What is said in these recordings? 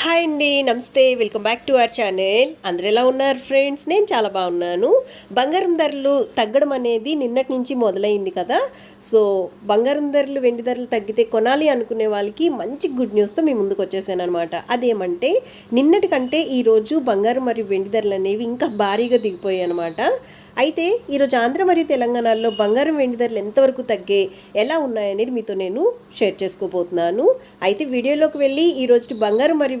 Hi అండి నమస్తే welcome back to our channel. అందరు ఎలా ఉన్నారు ఫ్రెండ్స్? నేను చాలా బాగున్నాను. బంగారం ధరలు తగ్గడం అనేది నిన్నటి నుంచి మొదలైంది కదా. సో బంగారం ధరలు వెండి ధరలు తగ్గితే కొనాలి అనుకునే వాళ్ళకి మంచి గుడ్ న్యూస్తో మీ ముందుకు వచ్చేసాను అనమాట అదేమంటే నిన్నటి కంటే ఈరోజు బంగారం మరియు వెండి ధరలు అనేవి ఇంకా భారీగా దిగిపోయాయి అనమాట అయితే ఈరోజు ఆంధ్ర మరియు తెలంగాణలో బంగారం వెండి ధరలు ఎంతవరకు తగ్గే ఎలా ఉన్నాయనేది మీతో నేను షేర్ చేసుకోబోతున్నాను. అయితే వీడియోలోకి వెళ్ళి ఈ రోజు బంగారం మరియు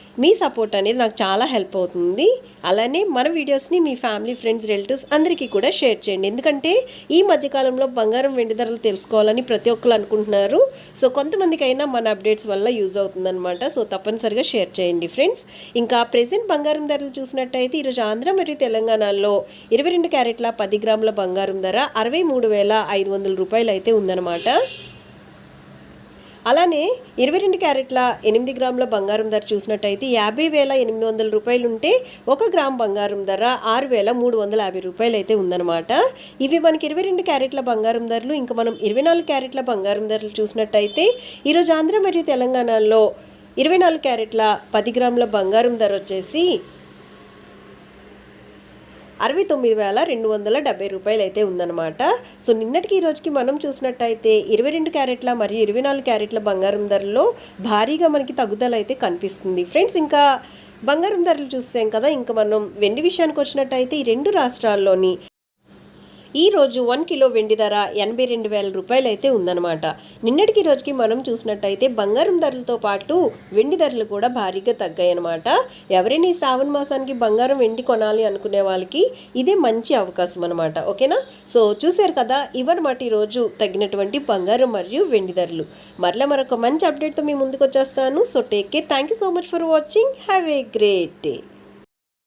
మీ సపోర్ట్ అనేది నాకు చాలా హెల్ప్ అవుతుంది. అలానే మన వీడియోస్ని మీ ఫ్యామిలీ ఫ్రెండ్స్ రిలేటివ్స్ అందరికీ కూడా షేర్ చేయండి. ఎందుకంటే ఈ మధ్యకాలంలో బంగారం వెండి ధరలు తెలుసుకోవాలని ప్రతి ఒక్కరు అనుకుంటున్నారు. సో కొంతమందికైనా మన అప్డేట్స్ వల్ల యూజ్ అవుతుందన్నమాట. సో తప్పనిసరిగా షేర్ చేయండి ఫ్రెండ్స్. ఇంకా ప్రెసెంట్ బంగారం ధరలు చూసినట్టయితే ఈరోజు ఆంధ్ర మరియు తెలంగాణలో ఇరవై రెండు క్యారెట్ల పది గ్రాముల బంగారం ధర అరవై మూడు వేల ఐదు వందల రూపాయలు అయితే ఉందన్నమాట. అలానే ఇరవై రెండు క్యారెట్ల ఎనిమిది గ్రాముల బంగారం ధర చూసినట్టయితే యాభై వేల ఎనిమిది వందల రూపాయలు ఉంటే ఒక గ్రామ్ బంగారం ధర ఆరు వేల మూడు వందల యాభై రూపాయలు అయితే ఉందన్నమాట. ఇవి మనకి ఇరవై రెండు క్యారెట్ల బంగారం ధరలు ఇంకా మనం ఇరవై నాలుగు క్యారెట్ల బంగారం ధరలు చూసినట్టయితే ఈరోజు ఆంధ్ర మరియు తెలంగాణలో ఇరవై నాలుగు క్యారెట్ల పది గ్రాముల బంగారం ధర వచ్చేసి అరవై తొమ్మిది వేల రెండు వందల డెబ్బై రూపాయలు అయితే ఉందన్నమాట. సో నిన్నటికి ఈ రోజుకి మనం చూసినట్టయితే ఇరవై రెండు క్యారెట్ల మరియు ఇరవై నాలుగు క్యారెట్ల బంగారం ధరలో భారీగా మనకి తగ్గుదల అయితే కనిపిస్తుంది. ఫ్రెండ్స్ ఇంకా బంగారం ధరలు చూసాం కదా ఇంకా మనం వెండి విషయానికి వచ్చినట్టయితే ఈ రెండు రాష్ట్రాల్లోని ఈరోజు వన్ కిలో వెండి ధర ఎనభై రెండు వేల రూపాయలు అయితే ఉందన్నమాట. నిన్నటికి రోజుకి మనం చూసినట్టయితే బంగారం ధరలతో పాటు వెండి ధరలు కూడా భారీగా తగ్గాయి అనమాట ఎవరైనా ఈ శ్రావణ మాసానికి బంగారం వెండి కొనాలి అనుకునే వాళ్ళకి ఇదే మంచి అవకాశం అనమాట ఓకేనా? సో చూశారు కదా ఇవన్నమాట ఈరోజు తగ్గినటువంటి బంగారం మరియు వెండి ధరలు. మరలా మరొక మంచి అప్డేట్తో మీ ముందుకు వచ్చేస్తాను. So take care thank you so much for watching have a great day